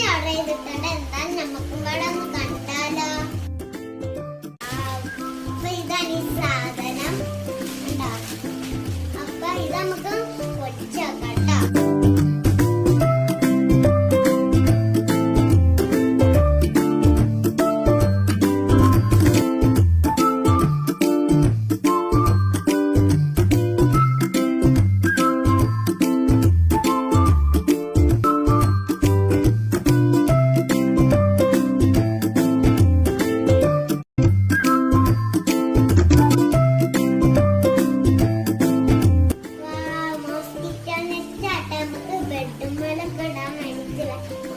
First അവിടെ കിട്ടേണ്ട എന്താ നമുക്കും കൂടെ ഒന്ന് കണ്ടാലോ. അപ്പൊ ഇതാണ് ഈ സാധനം. ഉണ്ടാവും അപ്പൊ ഇത് നമുക്ക് മലക്കട മനസ്സിലാക്കി